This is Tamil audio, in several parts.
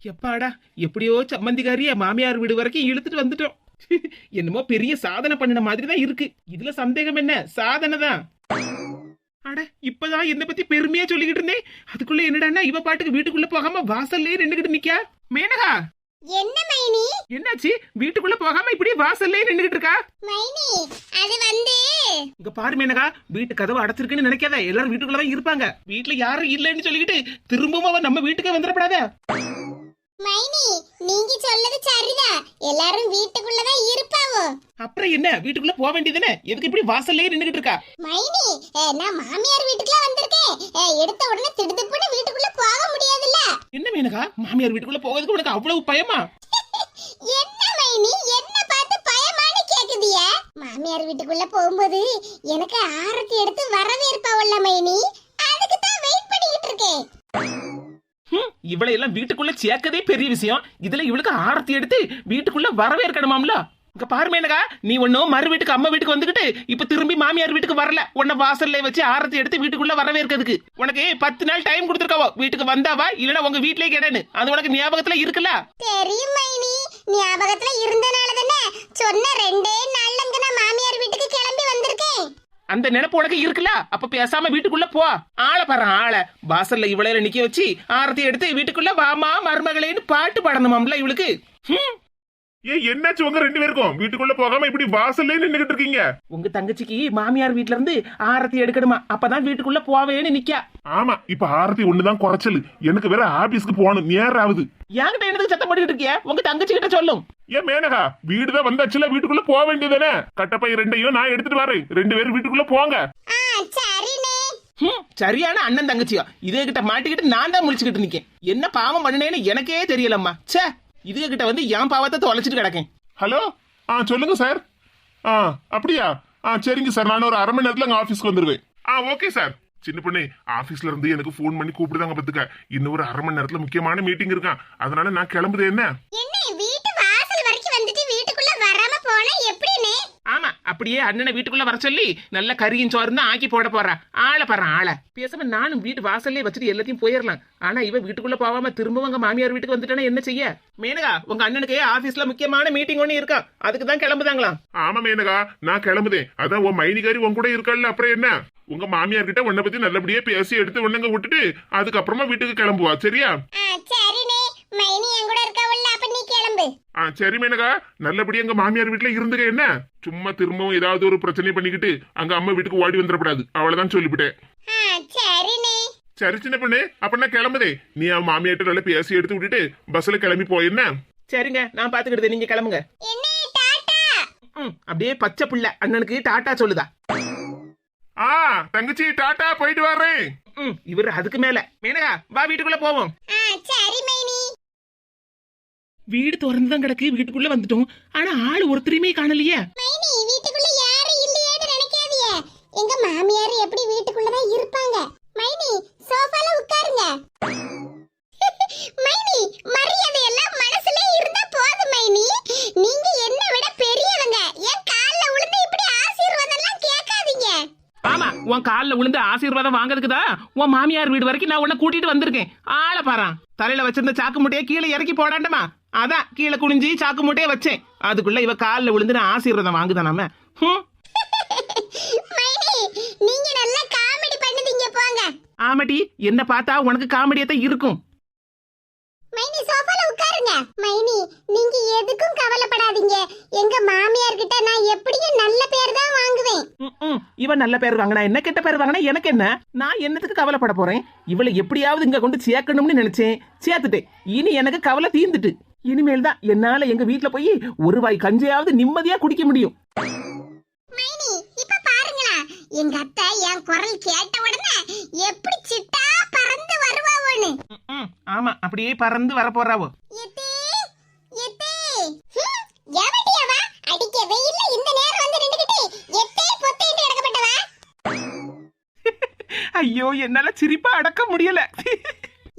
எப்பாடா எப்படியோ சம்மந்திக்காரிய மாமியார் வீடு வரைக்கும் இழுத்துட்டு வந்துட்டோம். என்னமோ பெரிய சாதனை பண்ணின மாதிரி தான் இருக்கு. இதுல சந்தேகம் என்ன? சாதனை தான் அட இப்பதான் என்ன பத்தி பெருமையா சொல்லிக்கிட்டு இருந்தேன் அதுக்குள்ள என்னடான்னா இவ பாட்டுக்கு வீட்டுக்குள்ள போகாம வாசல்லே நின்னுகிட்டு நிக்கா மேனகா! என்ன மைனி? என்னாச்சு? வீட்டுக்குள்ள போகாம இப்படி வாசல்லே நின்னுகிட்டு இருக்கா? மைனி அது வந்து இங்க பாரு மேனகா வீட்டு கதவு அடைச்சிருக்குன்னு நினைக்காத. எல்லாரும் வீட்டுக்குள்ளதான் இருப்பாங்க. வீட்டுல யாரும் இல்லைன்னு சொல்லிக்கிட்டு திரும்பவும் அவ நம்ம வீட்டுக்கே வந்துடப்படாத. மைனி நீங்க சொல்லது சரிதான் எல்லாரும் வீட்டுக்குள்ளதான் இருப்பாவோ? அப்புறம் என்ன? வீட்டுக்குள்ள போக வேண்டியதுதானே? எதுக்கு இப்படி வாசல்லே நின்னுகிட்டு இருக்கா? மைனி நான் மாமியார் வீட்டுக்குலாம் வந்திருக்கேன். எடுத்த உடனே திடுதுப்புன்னு வீட்டுக்குள்ள போக முடியாதுல்ல? என்ன மேனகா மாமியார் வீட்டுக்குள்ள போகிறதுக்கு உனக்கு அவ்வளவு பயமா? என்ன மைனி என்ன பார்த்து பயமானு கேக்குதிய? மாமியார் வீட்டுக்குள்ள போகும்போது எனக்கு ஆரத்தி எடுத்து வரவேற்பாவல்ல மைனி. அதுக்கு தான் வெயிட் பண்ணிக்கிட்டு இருக்கேன். இவளை எல்லாம் வீட்டுக்குள்ள சேர்க்கதே பெரிய விஷயம். இதுல இவளுக்கு ஆரத்தி எடுத்து வீட்டுக்குள்ள வரவேற்கணுமாம்ல? இங்க பாருமே என்னக்கா நீ ஒன்னும் மறு வீட்டுக்கு அம்மா வீட்டுக்கு வந்துகிட்டு இப்ப திரும்பி மாமியார் வீட்டுக்கு வரல. உன்னை வாசல்ல வச்சு ஆரத்தி எடுத்து வீட்டுக்குள்ள வரவேற்கிறதுக்கு. உனக்கு பத்து நாள் டைம் கொடுத்துருக்காவோ? வீட்டுக்கு வந்தாவா? இல்லனா உங்க வீட்லயே கேடனு அது உனக்கு ஞாபகத்துல இருக்குல்ல? தெரியும் ஞாபகத்துல இருந்தனால தானே சொன்ன ரெண்டே நாள்லங்க நான் மாமியார் வீட்டுக்கு அந்த நினைப்பு உனக்கு இருக்குல்ல? அப்ப பேசாம வீட்டுக்குள்ள போ. ஆளை பாரு ஆளை. வாசல்ல இவளையில நிக்க வச்சு ஆரத்தி எடுத்து வீட்டுக்குள்ள வாமா மருமகளேன்னு பாட்டு பாடணுமாம்ல இவளுக்கு? ஏன் என்னாச்சு உங்க ரெண்டு பேருக்கும்? வீட்டுக்குள்ள போகாம இப்படி வாசல்லே நின்னுகிட்டு இருக்கீங்க? உங்க தங்கச்சிக்கு மாமியார் வீட்ல இருந்து ஆரத்தி எடுக்கணுமா? அப்பதான் வீட்டுக்குள்ள போவேன்னு நிக்கா. ஆமா இப்ப ஆரத்தி ஒண்ணுதான் குறைச்சல். எனக்கு வேற ஆபீஸ்க்கு போகணும் நேரம் ஆகுது என்கிட்ட என்னதுக்கு சத்தம் போட்டுக்கிட்டு இருக்கிய? உங்க தங்கச்சி கிட்ட சொல்லும். ஏன் மேனகா வீடுதான் வந்தாச்சுல வீட்டுக்குள்ள போக வேண்டியதானே கட்டப்பை ரெண்டையும் நான் எடுத்துட்டு வரேன். ரெண்டு பேரும் வீட்டுக்குள்ள போங்க. சரியான அண்ணன் தங்கச்சியா. இதே கிட்ட மாட்டிக்கிட்டு நான் தான் முழிச்சுக்கிட்டு நிக்கேன். என்ன பாவம் பண்ணுனேன்னு எனக்கே தெரியலம்மா. ச்சே. இதுக கிட்ட வந்து என் பாவத்தை தொலைச்சிட்டு கிடக்கேன். ஹலோ? ஆ சொல்லுங்க சார். ஆ அப்படியா? ஆ சரிங்க சார். நான் ஒரு அரை மணி நேரத்துல அங்க ஆபீஸ்க்கு வந்துருவேன். ஆ ஓகே சார். சின்ன பொண்ணு ஆபீஸ்ல இருந்து எனக்கு ஃபோன் பண்ணி கூப்பிடுதாங்க பத்துக்க. இன்னும் ஒரு அரை மணி நேரத்துல முக்கியமான மீட்டிங் இருக்கான். அதனால நான் கிளம்புது என்ன என்ன வீட்டு வாசல் வரைக்கும் வந்துட்டு வீட்டுக்குள்ள வராம போனா எப்படிண்ணே ஆமா அப்படியே அண்ணனை வீட்டுக்குள்ள வர சொல்லி நல்ல கறியும் சோறு தான் ஆக்கி போட போறா. ஆளை பாரு ஆளை. பேசாம நானும் வீட்டு வாசல்லே வச்சுட்டு எல்லாத்தையும் போயிடலாம் ஆனா இவ வீட்டுக்குள்ள போகாம திரும்பவும் உங்க மாமியார் வீட்டுக்கு வந்துட்டானா என்ன செய்ய? மேனகா உங்க அண்ணனுக்கு ஆபீஸ்ல முக்கியமான மீட்டிங் ஒண்ணு இருக்கா? அதுக்கு தான் கிளம்புதாங்களாம். ஆமா மேனகா நான் கிளம்புதேன். அதான் உன் மைனிகாரி உன் கூட இருக்கல்ல அப்புறம் என்ன? உங்க மாமியார் கிட்ட உன்னை பத்தி நல்லபடியா பேசி எடுத்து ஒண்ணுங்க விட்டுட்டு அதுக்கப்புறமா வீட்டுக்கு கிளம்புவா சரியா? ஆ சரிண்ணே மைனி என் கூட இருக்காவல்ல அப்ப நீ கிளம்பு ஆ சரி மேனகா. நல்லபடியா எங்க மாமியார் வீட்டுல இருந்துக்க என்ன? சும்மா திரும்பவும் ஏதாவது ஒரு பிரச்சனை பண்ணிக்கிட்டு அங்க அம்மா வீட்டுக்கு ஓடி வந்துடக்கூடாது அவ்வளவுதான் சொல்லிவிட்டேன். சரி சின்ன பொண்ணு அப்ப நான் கிளம்புதே. நீ அவன் மாமியார்ட்ட நல்லா பேசி எடுத்து விட்டுட்டு பஸ்ல கிளம்பி போயிருந்த சரிங்க நான் பாத்துக்கிட்டது. நீங்க கிளம்புங்க. அப்படியே பச்சை புள்ள. அண்ணனுக்கு டாட்டா சொல்லுதா. ஆ தங்கச்சி டாட்டா போயிட்டு வர்றேன். ம், இவர் அதுக்கு மேல. மேனகா வா வீட்டுக்குள்ள போவோம். சரி வீடு திறந்து தான் கிடக்கு வீட்டுக்குள்ள வந்துட்டோம். ஆனா ஆள் ஒருத்தரையுமே காணலையே. மைனி வீட்டுக்குள்ள யாரும் இல்லையேன்னு நினைக்காதீங்க. எங்க மாமியார் எப்படி வீட்டுக்குள்ளதான் இருப்பாங்க? மைனி சோஃபால உட்காருங்க. மைனி மரியாதை எல்லாம் மனசுல இருந்தா போதும் மைனி. நீங்க என்ன விட பெரியவங்க. என் கால்ல விழுந்து இப்படி ஆசீர்வாதம் எல்லாம் கேட்காதீங்க. ஆமா உன் கால்ல விழுந்து ஆசீர்வாதம் வாங்குறதுக்குதா உன் மாமியார் வீடு வரைக்கும் நான் உன்னை கூட்டிட்டு வந்திருக்கேன். ஆளை பாறான் தலையில வச்சிருந்த சாக்கு மூட்டையை கீழே இறக்கி போடாண்டமா? அதான் கீழே குனிஞ்சு சாக்கு மூட்டையை வச்சேன். அதுக்குள்ள இவ கால்ல விழுந்து நான் ஆசீர்வாதம் வாங்குதான் நாம? ஹம், மைனி நீங்க நல்லா காமெடி பண்ணுதீங்க போங்க. ஆமாடி என்ன பார்த்தா உனக்கு காமெடியத்தான் இருக்கும். மைனி சோஃபால உட்காருங்க. மைனி நீங்க எதுக்கும் கவலைப்படாதீங்க. எங்க மாமியார் கிட்ட நான் எப்படியும் நல்ல பேர் தான் வாங்குவேன். இவன் நல்ல பேர் வாங்கினா என்ன? கெட்ட பேர் வாங்கினா எனக்கு என்ன? நான் என்னத்துக்கு கவலைப்பட போறேன்? இவளை எப்படியாவது இங்க கொண்டு சேர்க்கணும்னு நினைச்சேன். சேர்த்துட்டேன். இனி எனக்கு கவலை தீர்ந்துட்டு. இனிமேல் தான் என்னால எங்க வீட்ல போய் ஒரு வாய் கஞ்சியாவது நிம்மதியா குடிக்க முடியும். எங்க அத்தை என் குரல் கேட்ட உடனே எப்படி சிட்டா பறந்து வருவாவோன்னு. ஆமா அப்படியே பறந்து வர போறாவோ. ஐயோ என்னால சிரிப்பா அடக்க முடியல.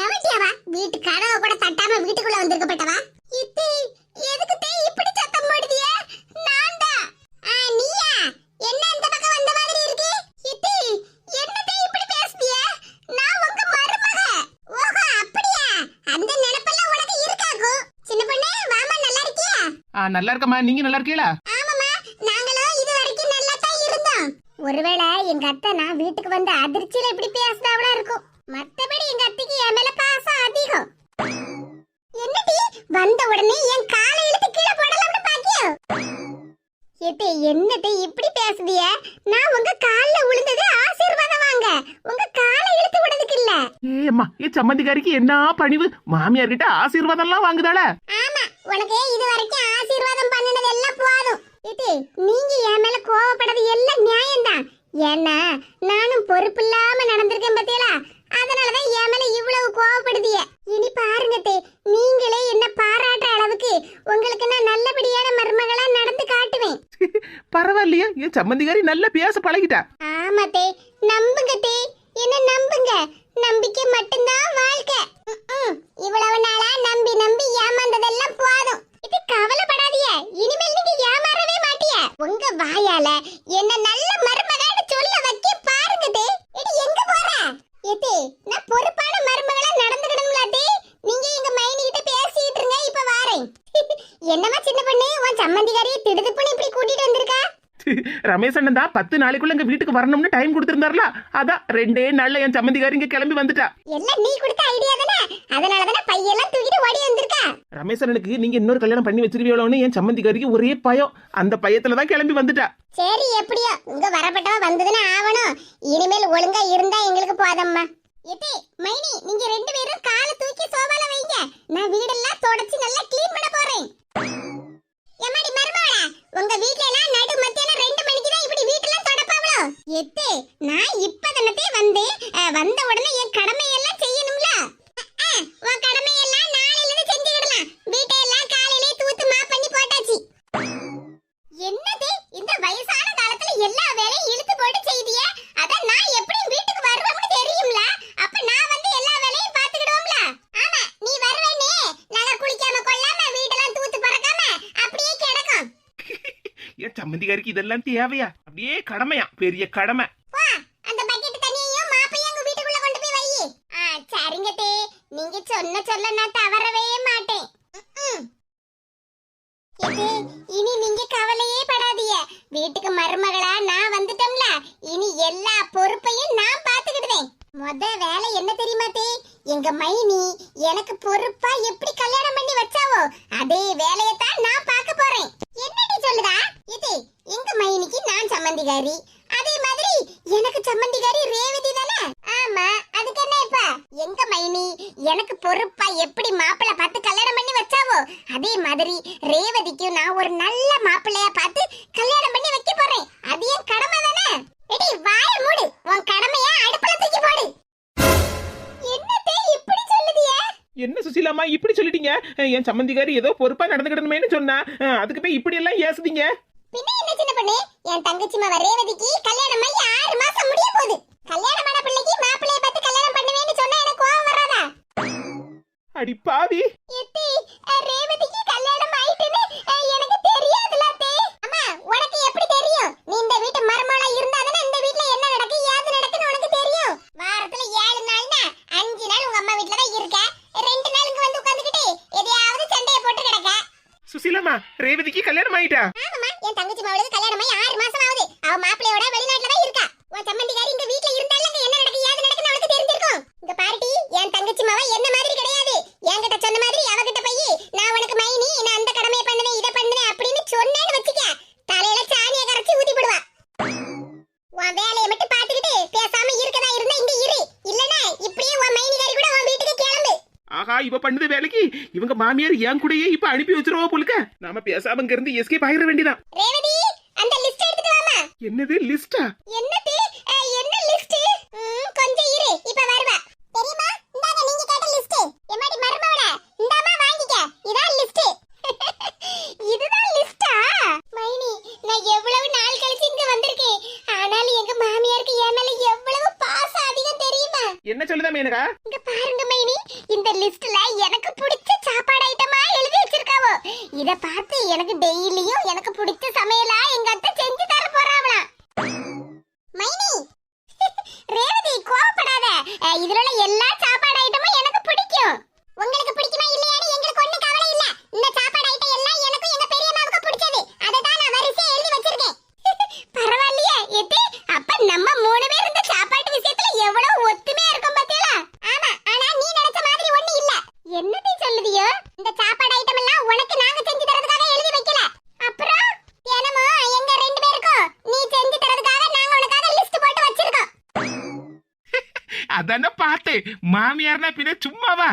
எவடி அவ? வீட்டு கதவை கூட தட்டாம வீட்டுக்குள்ள வந்திருக்கப்பட்டவா? எத்தே எதுக்கு தே இப்படி சத்தம் போடுதிய? நான் தான் ஆ நீயா? என்ன இந்த பக்கம் வந்த மாதிரி இருக்கு? எத்தே என்ன தே இப்படி பேசுதிய? நான் உங்க மருமக. ஓஹோ அப்படியா? அந்த நினைப்பெல்லாம் உனக்கு ஆ நல்லா இருக்கம்மா. நீங்க நல்லா இருக்கீங்களா? ஆமாமா நாங்களும் இது வரைக்கும் நல்லா தான் இருந்தோம். ஒருவேளை எங்க அத்தை நான் வீட்டுக்கு வந்த அதிர்ச்சியில இப்படி பேசுதாவளா இருக்கும். மத்தபடி எங்க அத்தைக்கு என் மேல பாசம் அதிகம். என்னடி? வந்த உடனே என் காலை இழுத்து கீழே போடலாம்னு பாக்கியோ? ஏத்தே என்னத்தை இப்படி பேசுதிய? நான் உங்க கால்ல விழுந்தது ஆசீர்வாதம் வாங்க உங்க காலை இழுத்து விடுறதுக்கு இல்ல. ஏ அம்மா ஏ சம்மந்திக்காரிக்கு என்ன பணிவு? மாமியார் கிட்ட ஆசீர்வாதம்லாம் வாங்குதாள? ஆமா உனக்கு இது வரைக்கும் ஆசீர்வாதம் பண்ணினது எல்லாம் போதும். இது நீங்க என் மேல கோவப்படுறது எல்லாம் நியாயம்தான். ஏன்னா நானும் பொறுப்பு இல்லாம நடந்திருக்கேன் பத்தியலா அதனாலதான் என் மேல இவ்வளவு கோவப்படுதிய. இனி பாருங்க தே நீங்களே என்ன பாராட்டுற அளவுக்கு உங்களுக்கு நான் நல்லபடியான மருமகளா நடந்து காட்டுவேன். பரவாயில்லையா என் சம்மந்திக்காரி நல்லா பேச பழகிட்டா. ஆமா தே நம்புங்க தே என்ன நம்புங்க? நம்பிக்கை மட்டும்தான் வாழ்க்கை. இவ்வளவு நாளா நம்பி நம்பி ஏமாந்ததெல்லாம் போதும். இது கவலைப்படாதீங்க இனிமேல் நீங்க ஏமாறவே மாட்டிய. உங்க வாயால என்ன நல்ல மருமகான்னு சொல்ல வைக்க பாருங்க தே இது எங்க போற ஏதே நான் பொறுப்பான மருமகளா நடந்துக்கணும்ல தே. நீங்க எங்க மைனி கிட்ட பேசிட்டு இருங்க இப்ப வாரேன். என்னமா சின்ன பொண்ணு உன் சம்மந்திகாரியை திடுதுப்புன்னு இப்படி கூட்டிட்டு வந்திருக்கா? ரமேஷ் அண்ணன் தான் பத்து நாளைக்குள்ள எங்க வீட்டுக்கு வரணும்னு டைம் கொடுத்திருந்தாருல. அதான் ரெண்டே நாள்ல என் சம்மந்திக்காரி இங்க கிளம்பி வந்துட்டா. எல்லாம் நீ கொடுத்த ஐடியா தானே? அதனால தானே பையெல்லாம் தூக்கிட்டு ஓடி வந்திருக்கா? ரமேஷ் அண்ணனுக்கு நீங்க இன்னொரு கல்யாணம் பண்ணி வச்சிருவீங்களோன்னு என் சம்மந்திக்காரிக்கு ஒரே பயம். அந்த பயத்துல தான் கிளம்பி வந்துட்டா. சரி எப்படியோ? உங்க வரப்பட்டவ வந்ததுன்னு ஆவணும். இனிமேல் ஒழுங்கா இருந்தா எங்களுக்கு போதம்மா. எட்டி மைனி நீங்க ரெண்டு பேரும் காலை தூக்கி சோபால வைங்க. நான் வீடெல்லாம் தொடச்சி நல்லா க்ளீன் பண்ண போறேன். எம்மாடி மருமகளா உங்க வீட்ல எல்லாம் நடு மத்தியானம் ரெண்டு மணிக்கு தான் இப்படி வீட்டெல்லாம் தொடப்பாவளோ? எட்டு நான் இப்பதனத்தே வந்து அஹ், வந்த உடனே என் கடமையெல்லாம் செய்யணும்ல அஹ், அஹ், உன் கடமையெல்லாம் நாளையில இருந்து செஞ்சுக்கிடலாம். வீட்டையெல்லாம் காலையிலே தூத்து மாப் பண்ணி போட்டாச்சு. என்னது? இந்த வயசான காலத்துல எல்லா வேலையும் இழுத்து போட்டு செய்திய? அத நான் எப்படி வீட்டுக்கு வருவேன்னு தெரியும்ல? அப்ப நான் வந்து எல்லா வேலையும் பாத்துக்கிடுவோம்ல ஆமா நீ வருவேனே. நாங்க குளிக்காம கொள்ளாம வீடெல்லாம் தூத்து பறக்காம அப்படியே கிடக்கும். ஏன் சம்மந்திக்காரிக்கு இதெல்லாம் தேவையா? அப்படியே கடமையா? பெரிய கடமை வா அந்த பக்கெட் தண்ணியையும் மாப்பையும் உங்க வீட்டுக்குள்ள கொண்டு போய் வை ஆ சரிங்க தே நீங்க சொன்ன சொல்ல நான் தவறவே மாட்டேன். இது, இனி நீங்க கவலையே படாதீங்க. வீட்டுக்கு மருமகளா நான் வந்துட்டோம்ல. இனி எல்லா பொறுப்பையும் நான் பாத்துக்கிடுவேன். முத வேலை என்ன தெரியுமா தே? எங்க மைனி எனக்கு பொறுப்பா எப்படி கல்யாணம் பண்ணி வச்சாவோ அதே வேலையை தான் நான் பார்க்க போறேன். என்னடி சொல்லுதா? இது எங்க மைனிக்கு நான் சம்மந்திகாரி. அதே மாதிரி எனக்கு சம்மந்திகாரி ரேவதி தானே ஆமா அதுக்கு என்ன இப்ப எங்க மைனி எனக்கு பொறுப்பா எப்படி மாப்பிள்ளை பார்த்து கல்யாணம் பண்ணி வச்சாவோ? அதே மாதிரி ரேவதிக்கும் நான் ஒரு நல்ல மாப்பிள்ளைய பார்த்து கல்யாணம் பண்ணி வைக்க போறேன். அது என் கடமை தானே? எடி வாய மூடு. உன் கடமைய அடுப்புல தூக்கி போடு. என்னத்தே இப்படி சொல்லுதியே? என்ன சுசீலாமா இப்படி சொல்லிட்டீங்க? என் சம்மந்திக்காரி ஏதோ பொறுப்பா நடந்துக்கிடணுமேனு சொன்னா அதுக்கு போய் இப்படி எல்லாம் ஏசுதீங்க? பின்ன என்ன சின்ன பொண்ணு? என் தங்கச்சி மாவ ரேவதிக்கு கல்யாணம் ஆகி ஆறு மாசம் முடிய போகுது. கல்யாணமான பிள்ளைக்கு அடி பாவி. ரேவதிக்கு கல்யாணம் ஆயிட்டுன்னு எனக்கு தெரியாதுல அத்தே. அம்மா உனக்கு எப்படி தெரியும்? நீ இந்த வீட்டு மருமகளா இருந்தாதானே இந்த வீட்ல என்ன நடக்கு ஏது நடக்குன்னு உனக்கு தெரியும். வாரத்துல ஏழு நாள்னா அஞ்சு நாள் உங்க அம்மா வீட்ல தான் இருக்க? ரெண்டு நாள் இங்க வந்து உட்கார்ந்துகிட்டு எதையாவது சண்டைய போட்டு கிடக்க. சுசீலாமா ரேவதிக்கு கல்யாணம் ஆயிட்டா ஆமாமா என் தங்கச்சி மவளுக்கு கல்யாணம் ஆகி ஆறு மாசம் ஆகுது அவ மாப்பிள்ளையோட வெளிநாட்டுல தான் இருக்கா உன் சம்மந்திகாரி இந்த வீட்ல இருந்தாலும் அங்க என்ன நடக்கு ஏது நடக்குன்னு அவளுக்கு தெரிஞ்சிருக்கும் இந்த பார்ட்டி என் தங்கச்சி மாவ என்ன மாதிரி கிடையாது என்கிட்ட சொன்ன மாதிரி அவகிட்ட போய் நான் உனக்கு மைனி நான் அந்த கடமையை பண்ணுவேன் இதை பண்ணுவேன் அப்படின்னு சொன்னேன்னு வச்சுக்க தலையில சாணியை கரைச்சி ஊத்தி விடுவா உன் வேலையை மட்டும் பாத்துக்கிட்டு பேசாம இருக்கதா இருந்தா இங்க இரு இல்லனா இப்படியே உன் மைனிகாரி கூட உன் வீட்டுக்கு கிளம்பு ஆகா இவ பண்ணுது வேலைக்கு? இவங்க மாமியார் என் கூடயே இப்ப அனுப்பி வச்சிருவா போலுக்க. நாம பேசாம இங்க இருந்து எஸ்கேப் ஆயிட வேண்டியதான் ரேவதி அந்த லிஸ்ட் எடுத்துட்டு வாமா என்னது லிஸ்டா என்னது? என்ன லிஸ்ட் கொஞ்சம் இரு. இப்ப வருவா. தெரியுமா? இந்தாங்க நீங்க கேட்ட லிஸ்ட் எம்மாடி மருமவள? இந்தாமா வாங்கிக்க. இதான் லிஸ்ட் இதுதான் லிஸ்டா மைனி நான் எவ்வளவு நாள் கழிச்சு இங்க வந்திருக்கேன். ஆனாலும் எங்க மாமியாருக்கு என் மேல எவ்வளவு பாசம் அதிகம் தெரியுமா? என்ன சொல்லுதா மேனகா? இங்க பாருங்க இந்த லிஸ்ட்ல எனக்கு பிடிச்ச சாப்பாடு ஐட்டமா எழுதி வச்சிருக்காவோ? இத பார்த்து எனக்கு டெய்லியும் எனக்கு பிடிச்ச சமையலா எங்க அத்தை செஞ்சு தர போறாவலாம் மைனி! ரேவதி கோவப்படாத. இதுல எல்லா சாப்பாடு ஐட்டமும் எனக்கு பிடிக்கும் உங்களுக்கு பிடிக்குமா இல்லையான்னு எங்களுக்கு ஒண்ணு கவலை இல்ல இந்த சாப்பாடு ஐட்டம் எல்லாம் எனக்கும் எங்க பெரிய சொல்லுதியோ இந்த சாப்பாடு ஐட்டம் எல்லாம் உனக்கு நாங்க செஞ்சு தரதுக்காக எழுதி வைக்கல அப்புறம் தினமும் எங்க ரெண்டு பேருக்கும் நீ செஞ்சு தரதுக்காக நாங்க உனக்காக லிஸ்ட் போட்டு வச்சிருக்கோம் அதான பார்த்தேன் மாமியார்னா பின்ன சும்மாவா